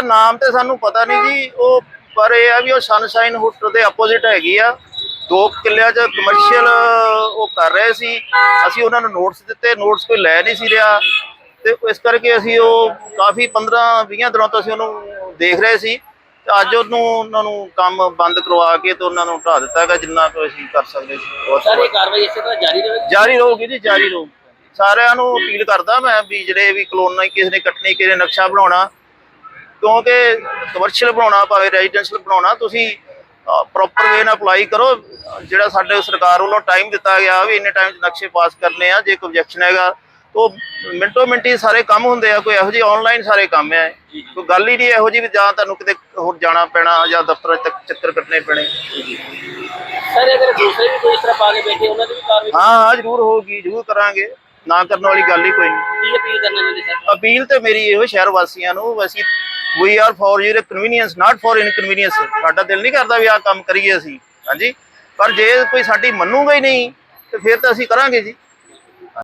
ਦਾ ਨਾਮ ਤੇ ਸਾਨੂੰ ਪਤਾ ਨਹੀਂ ਜੀ। ਉਹ ਪਰ ਇਹ ਆ ਵੀ ਉਹ ਸਨਸ਼ਾਈਨ ਹੋਟਲ ਦੇ ਆਪੋਜ਼ਿਟ ਹੈਗੀ ਆ। ਦੋ ਕਿੱਲਿਆਂ 'ਚ ਕਮਰਸ਼ੀਅਲ ਉਹ ਕਰ ਰਹੇ ਸੀ। ਅਸੀਂ ਉਹਨਾਂ ਨੂੰ ਨੋਟਸ ਦਿੱਤੇ। ਨੋਟਸ ਕੋਈ ਲੈ ਨਹੀਂ ਸੀ ਰਿਹਾ। ਤੇ ਇਸ ਕਰਕੇ ਅਸੀਂ ਉਹ ਕਾਫੀ 15 20 ਦਿਨਾਂ ਤੋਂ ਅਸੀਂ ਉਹਨੂੰ ਦੇਖ ਰਹੇ ਸੀ। ਅੱਜ ਉਹਨੂੰ ਉਹਨਾਂ ਨੂੰ ਕੰਮ ਬੰਦ ਕਰਵਾ ਕੇ ਤੇ ਉਹਨਾਂ ਨੂੰ ਢਾ ਦਿੱਤਾ ਹੈਗਾ ਜਿੰਨਾ ਕੁ ਅਸੀਂ ਕਰ ਸਕਦੇ ਸੀ ਸਰ ਕਾਰਵਾਈ ਇਸੇ ਤਰ੍ਹਾਂ ਜਾਰੀ ਰਹੇਗੀ? ਜਾਰੀ ਰਹੂਗੀ ਜੀ ਜਾਰੀ ਰਹੂ। ਸਾਰਿਆਂ ਨੂੰ ਅਪੀਲ ਕਰਦਾ ਮੈਂ ਵੀ ਜਿਹੜੇ ਵੀ ਕਲੋਨੀ ਕਿਸੇ ਨੇ ਕੱਟਣੀ ਕਿਸੇ ਨੇ ਨਕਸ਼ਾ ਬਣਾਉਣਾ ਕਿਉਂਕਿ ਕਮਰਸ਼ੀਅਲ ਬਣਾਉਣਾ ਭਾਵੇਂ ਰੈਜ਼ੀਡੈਂਸ਼ੀਅਲ ਬਣਾਉਣਾ ਤੁਸੀਂ ਪ੍ਰੋਪਰ ਵੇ ਨਾਲ ਅਪਲਾਈ ਕਰੋ। ਜਿਹੜਾ ਸਾਡੇ ਸਰਕਾਰ ਵੱਲੋਂ ਟਾਈਮ ਦਿੱਤਾ ਗਿਆ ਵੀ ਇੰਨੇ ਟਾਈਮ 'ਚ ਨਕਸ਼ੇ ਪਾਸ ਕਰਨੇ ਆ ਜੇ ਕੋਈ objection ਹੈਗਾ ਉਹ ਮਿੰਟੋ ਮਿੰਟੀ ਸਾਰੇ ਕੰਮ ਹੁੰਦੇ ਆ ਕੋਈ ਇਹੋ ਜਿਹੀ ਆਨਲਾਈਨ ਸਾਰੇ ਕੰਮ ਆ। ਕੋਈ ਗੱਲ ਹੀ ਨਹੀਂ ਇਹੋ ਜਿਹੀ ਵੀ ਜਾਂ ਤੁਹਾਨੂੰ ਕਿਤੇ ਹੋਰ ਜਾਣਾ ਪੈਣਾ ਜਾਂ ਦਫ਼ਤਰਾਂ ਤੱਕ ਚੱਕਰ ਕੱਟਣੇ ਪੈਣੇ। ਸਰ ਅਗਰ ਦੂਸਰੇ ਵੀ ਕੋਈ ਇਸ ਤਰ੍ਹਾਂ ਪਾ ਕੇ ਬੈਠੇ ਉਹਨਾਂ ਦੀ ਵੀ ਕਾਰਵਾਈ ਹਾਂ ਹਾਂ ਜ਼ਰੂਰ ਹੋਊਗੀ ਜ਼ਰੂਰ ਕਰਾਂਗੇ। ਨਾ ਕਰਨ ਵਾਲੀ ਗੱਲ ਹੀ ਕੋਈ ਨਹੀਂ। ਕੀ ਅਪੀਲ ਕਰਨਾ ਚਾਹੁੰਦੇ ਸਰ? ਅਪੀਲ ਤੇ ਮੇਰੀ ਇਹੋ ਸ਼ਹਿਰ ਵਾਸੀਆਂ ਨੂੰ ਅਸੀਂ we are for your convenience not for inconvenience ਸਾਡਾ ਦਿਲ ਨਹੀਂ ਕਰਦਾ ਵੀ ਆਹ ਕੰਮ ਕਰੀਏ ਅਸੀਂ। ਹਾਂਜੀ? ਪਰ ਜੇ ਕੋਈ ਸਾਡੀ ਮੰਨੂਗਾ ਹੀ ਨਹੀਂ, ਤੇ ਫਿਰ ਤਾਂ ਅਸੀਂ ਕਰਾਂਗੇ ਜੀ।